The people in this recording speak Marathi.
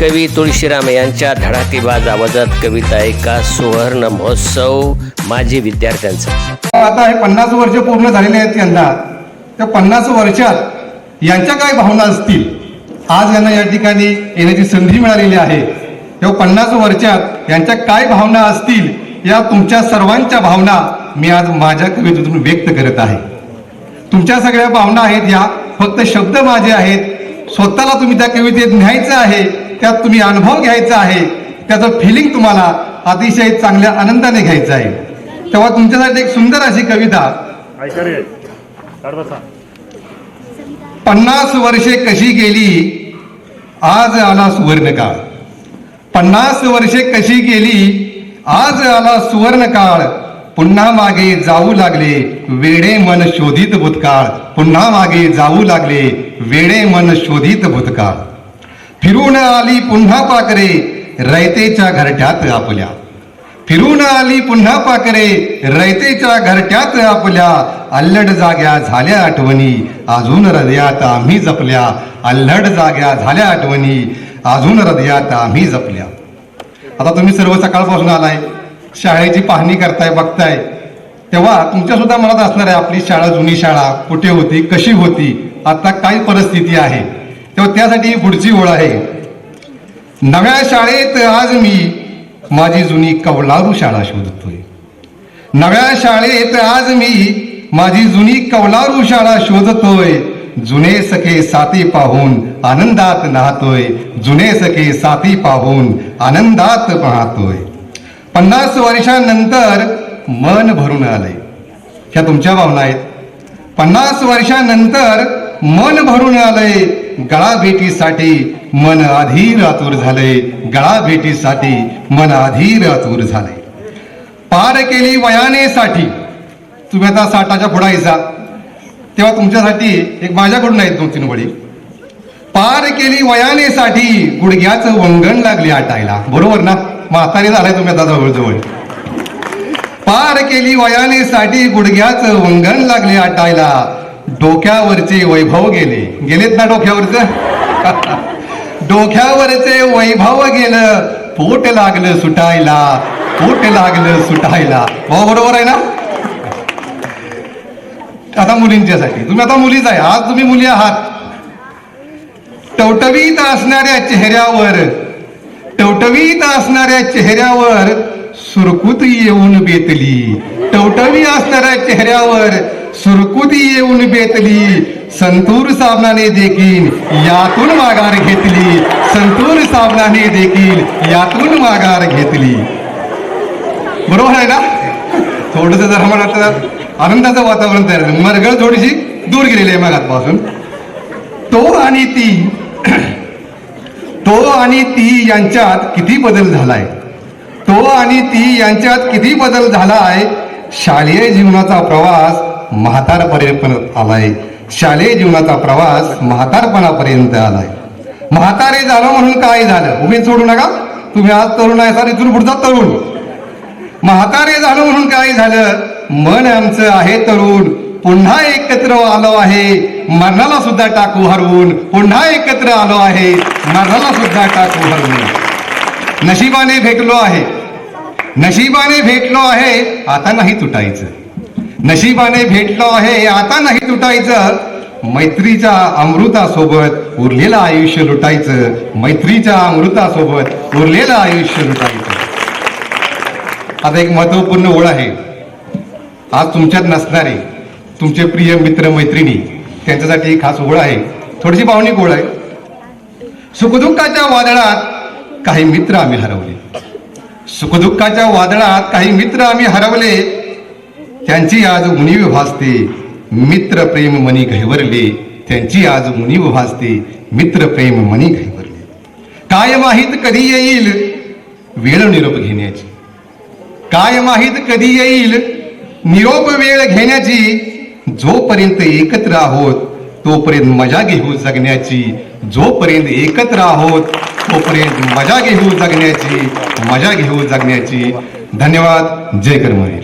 कवी तुळशीराम यांच्या धडाकेबाज आवाजात कविता एका सुवर्ण महोत्सव माजी विद्यार्थ्यांचा. आता हे पन्नास वर्ष पूर्ण झालेले आहेत यंदा. त्या पन्नास वर्षात यांच्या काय भावना असतील? आज यांना या ठिकाणी येण्याची संधी मिळालेली आहे. तेव्हा पन्नास वर्षात यांच्या काय भावना असतील? या तुमच्या सर्वांच्या भावना मी आज माझ्या कवितेतून व्यक्त करत आहे. तुमच्या सगळ्या भावना आहेत या फक्त शब्द माझे आहेत. स्वतःला तुम्ही त्या कवितेत न्यायचं आहे. त्यात तुम्ही अनुभव घ्यायचा आहे त्याचं फिलिंग तुम्हाला अतिशय चांगल्या आनंदाने घ्यायचं आहे. तेव्हा तुमच्यासाठी एक सुंदर अशी कविता. पन्नास वर्षे कशी गेली आज आला सुवर्ण काळ पन्नास वर्षे कशी गेली आज आला सुवर्ण काळ पुन्हा मागे जाऊ लागले वेडे मन शोधित भूतकाळ. पुन्हा मागे जाऊ लागले वेडे मन शोधित भूतकाळ. फिरून आली पुन्हा पाकरे रयतेच्या घरट्यात आपल्या. फिरून आली पुन्हा पाकरे रयतेच्या घरट्यात आपल्या. अल्लड जाग्या झाल्या आठवणी अजून हृदयात आम्ही जपल्या. अल्लड जाग्या झाल्या आठवणी अजून हृदयात आम्ही जपल्या. आता तुम्ही सर्व सकाळपासून आलाय शाळेची पाहणी करताय बघताय. तेव्हा तुमच्या सुद्धा मनात असणार आहे आपली शाळा जुनी शाळा कुठे होती कशी होती आता काय परिस्थिती आहे? तेव्हा त्यासाठी पुढची ओळ आहे. नव्या शाळेत आज मी माझी जुनी कवलारू शाळा शोधतोय. नव्या शाळेत आज मी माझी जुनी कवलारू शाळा शोधतोय. जुने सखे साथी पाहून आनंदात नाहतोय. जुने सखे साथी पाहून आनंदात पाहतोय. पन्नास वर्षानंतर मन भरून आलंय. ह्या तुमच्या भावना आहेत. पन्नास वर्षानंतर मन भरून आलंय. गळा भेटीसाठी मन अधीर आतुर झाले. गळा भेटीसाठी मन अधीर आतुर झाले. पार केली वयानेसाठी. तुम्ही आता साठाच्या पुढायचा तेव्हा तुमच्यासाठी एक माझ्याकडून आहेत दोन तीन वडी पार केली वयानेसाठी गुडघ्याचं वंगण लागले आटायला. बरोबर ना? म्हातारी झालाय तुम्ही आता जवळजवळ. पार केली वयानेसाठी गुडघ्याचं वंगण लागले आटायला. डोक्यावरचे वैभव गेले. गेलेत ना डोक्यावरच? डोक्यावरचे वैभव गेलं पोट लागलं सुटायला पोट लागलं सुटायला. भाऊ बरोबर आहे ना? आता मुलींच्यासाठी. तुम्ही आता मुलीच आहे. आज तुम्ही मुली आहात. टवटवीत असणाऱ्या चेहऱ्यावर टवटवीत असणाऱ्या चेहऱ्यावर सुरकुत येऊन बेतली. टवटवी असणाऱ्या चेहऱ्यावर सुरकुती येऊन बेतली. संतूर साबणाने देखील यातून माघार घेतली. संतूर साबणाने देखील यातून माघार घेतली. बरोबर आहे ना? थोडस जरा मला आनंदाचं वातावरण तयार झालं. मरगळ थोडीशी दूर गेलेली आहे मागातपासून तो आणि ती तो आणि ती यांच्यात किती बदल झालाय? तो आणि ती यांच्यात किती बदल झालाय? शालेय जीवनाचा प्रवास म्हातारपर्यंत आलाय. शालेय जीवनाचा प्रवास म्हातारपणापर्यंत आलाय. म्हातारे झालो म्हणून काय झालं? उभी सोडू नका. तुम्ही आज तरुण आहे सर इथून पुढचा तरुण. म्हातारे झालो म्हणून काय झालं? मन आमचं आहे तरुण. पुन्हा एकत्र आलो आहे. मरणाला सुद्धा टाकू हरवून. पुन्हा एकत्र आलो आहे. मरणाला सुद्धा टाकू हरवून. नशिबाने भेटलो आहे. नशिबाने भेटलो आहे. आता नाही तुटायचं. नशिबाने भेटलो आहे आता नाही तुटायचं मैत्रीच्या अमृतासोबत उरलेलं आयुष्य लुटायचं. मैत्रीच्या अमृतासोबत उरलेलं आयुष्य लुटायचं. आता एक महत्त्वपूर्ण ओळ आहे. आज तुमच्यात नसणारे तुमचे प्रिय मित्र मैत्रिणी त्यांच्यासाठी एक खास ओळ आहे. थोडीशी भावनिक ओळ आहे. सुखदुःखाच्या वादळात काही मित्र आम्ही हरवले. सुखदुःखाच्या वादळात काही मित्र आम्ही हरवले. त्यांची आज उणीव भासते. मित्र प्रेम मनी घैवरले. त्यांची आज उणीव भासते. मित्र प्रेम मनी घैवरले. काय माहीत कधी येईल? वेळ निरोप घेण्याची. काय माहीत कधी येईल? निरोप वेळ घेण्याची. जोपर्यंत एकत्र आहोत तोपर्यंत मजा घेऊ जगण्याची. जोपर्यंत एकत्र आहोत तोपर्यंत मजा घेऊ जगण्याची. मजा घेऊ जगण्याची. धन्यवाद. जय कर्मवीर.